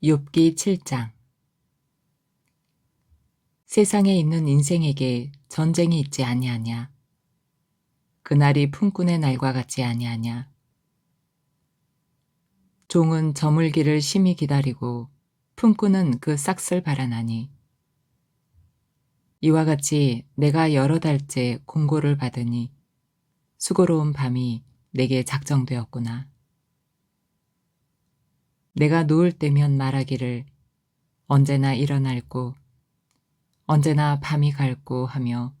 욥기 7장. 세상에 있는 인생에게 전쟁이 있지 아니하냐? 그날이 품꾼의 날과 같지 아니하냐? 종은 저물기를 심히 기다리고 품꾼은 그 싹쓸 바라나니. 이와 같이 내가 여러 달째 공고를 받으니 수고로운 밤이 내게 작정되었구나. 내가 누울 때면 말하기를 언제나 일어날고 언제나 밤이 갈고 하며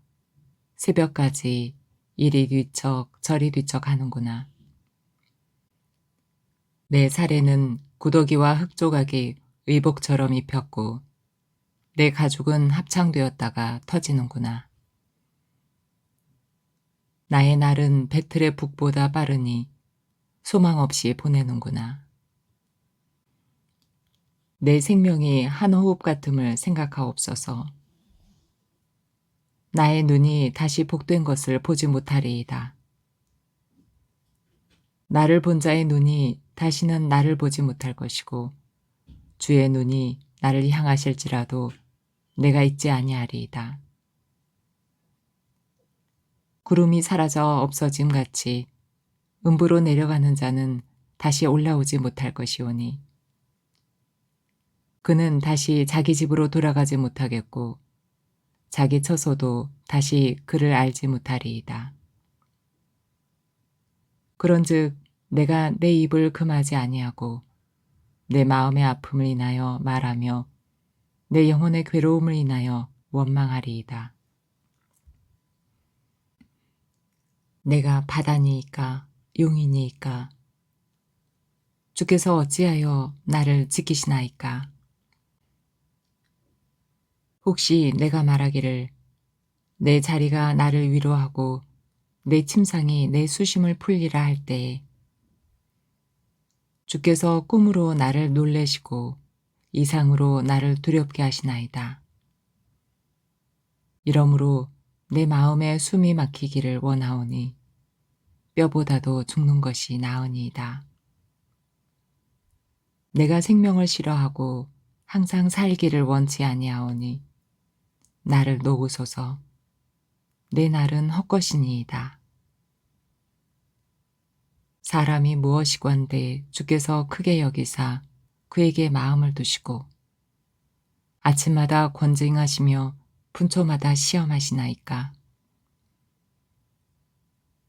새벽까지 이리 뒤척 저리 뒤척 하는구나. 내 살에는 구더기와 흙조각이 의복처럼 입혔고 내 가죽은 합창되었다가 터지는구나. 나의 날은 배틀의 북보다 빠르니 소망 없이 보내는구나. 내 생명이 한 호흡 같음을 생각하옵소서. 나의 눈이 다시 복된 것을 보지 못하리이다. 나를 본 자의 눈이 다시는 나를 보지 못할 것이고 주의 눈이 나를 향하실지라도 내가 있지 아니하리이다. 구름이 사라져 없어짐 같이 음부로 내려가는 자는 다시 올라오지 못할 것이오니 그는 다시 자기 집으로 돌아가지 못하겠고 자기 처소도 다시 그를 알지 못하리이다. 그런즉 내가 내 입을 금하지 아니하고 내 마음의 아픔을 인하여 말하며 내 영혼의 괴로움을 인하여 원망하리이다. 내가 바다니이까 용이니이까 주께서 어찌하여 나를 지키시나이까 혹시 내가 말하기를 내 자리가 나를 위로하고 내 침상이 내 수심을 풀리라 할 때에 주께서 꿈으로 나를 놀래시고 이상으로 나를 두렵게 하시나이다. 이러므로 내 마음에 숨이 막히기를 원하오니 뼈보다도 죽는 것이 나으니이다. 내가 생명을 싫어하고 항상 살기를 원치 아니하오니 나를 놓으소서 내 날은 헛것이니이다. 사람이 무엇이건데 주께서 크게 여기사 그에게 마음을 두시고 아침마다 권징하시며 분초마다 시험하시나이까.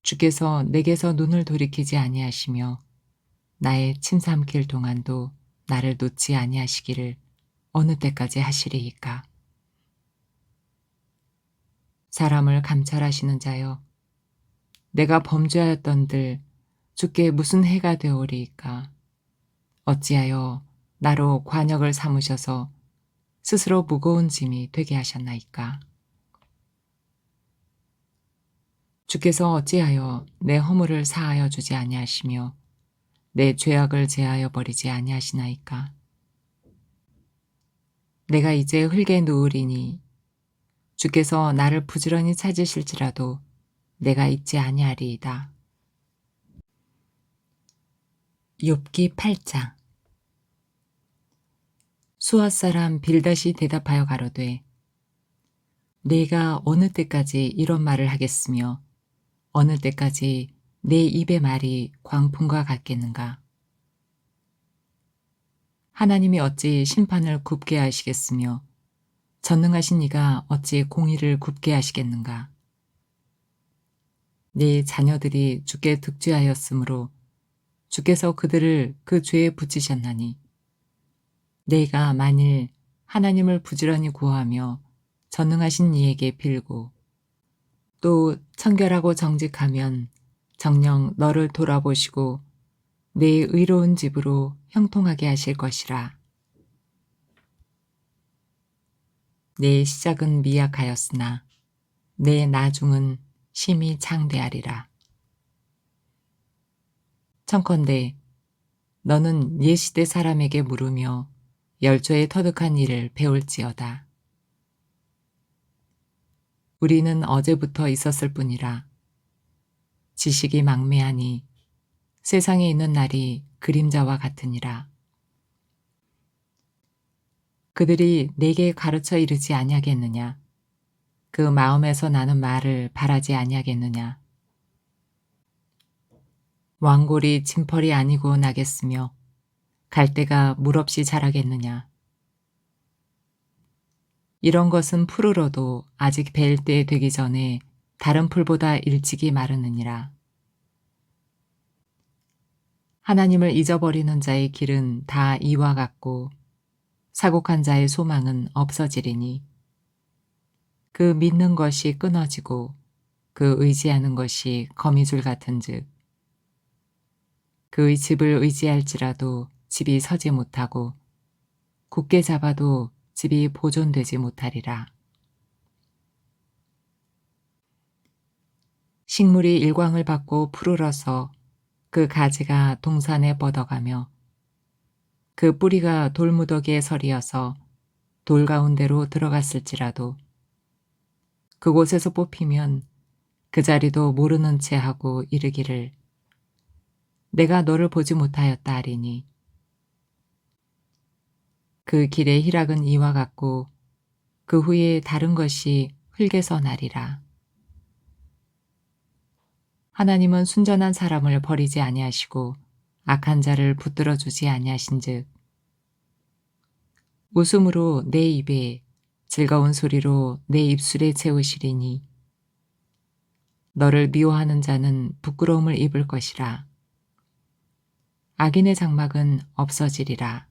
주께서 내게서 눈을 돌이키지 아니하시며 나의 침 삼킬 동안도 나를 놓지 아니하시기를 어느 때까지 하시리이까. 사람을 감찰하시는 자여 내가 범죄하였던들 주께 무슨 해가 되오리이까. 어찌하여 나로 관역을 삼으셔서 스스로 무거운 짐이 되게 하셨나이까. 주께서 어찌하여 내 허물을 사하여 주지 아니하시며 내 죄악을 제하여 버리지 아니하시나이까. 내가 이제 흙에 누우리니 주께서 나를 부지런히 찾으실지라도 내가 있지 아니하리이다. 욥기 8장 수아 사람 빌닷이 대답하여 가로되 내가 어느 때까지 이런 말을 하겠으며 어느 때까지 내 입의 말이 광풍과 같겠는가 하나님이 어찌 심판을 굽게 하시겠으며 전능하신 이가 어찌 공의를 굽게 하시겠는가 내 자녀들이 주께 득죄하였으므로 주께서 그들을 그 죄에 붙이셨나니 내가 만일 하나님을 부지런히 구하며 전능하신 이에게 빌고 또 청결하고 정직하면 정령 너를 돌아보시고 내 의로운 집으로 형통하게 하실 것이라. 내 시작은 미약하였으나 내 나중은 심히 창대하리라. 청컨대 너는 예시대 사람에게 물으며 열조의 터득한 일을 배울지어다. 우리는 어제부터 있었을 뿐이라 지식이 망매하니 세상에 있는 날이 그림자와 같으니라. 그들이 내게 가르쳐 이르지 아니하겠느냐? 그 마음에서 나는 말을 바라지 아니하겠느냐? 왕골이 짐펄이 아니고 나겠으며 갈대가 물 없이 자라겠느냐? 이런 것은 푸르러도 아직 벨 때 되기 전에 다른 풀보다 일찍이 마르느니라. 하나님을 잊어버리는 자의 길은 다 이와 같고 사곡한 자의 소망은 없어지리니 그 믿는 것이 끊어지고 그 의지하는 것이 거미줄 같은 즉 그의 집을 의지할지라도 집이 서지 못하고 굳게 잡아도 집이 보존되지 못하리라. 식물이 일광을 받고 푸르러서 그 가지가 동산에 뻗어가며 그 뿌리가 돌무더기에 서리어서 돌 가운데로 들어갔을지라도 그곳에서 뽑히면 그 자리도 모르는 채 하고 이르기를 내가 너를 보지 못하였다 하리니 그 길의 희락은 이와 같고 그 후에 다른 것이 흙에서 나리라. 하나님은 순전한 사람을 버리지 아니하시고 악한 자를 붙들어 주지 아니하신즉. 웃음으로 내 입에 즐거운 소리로 내 입술에 채우시리니. 너를 미워하는 자는 부끄러움을 입을 것이라. 악인의 장막은 없어지리라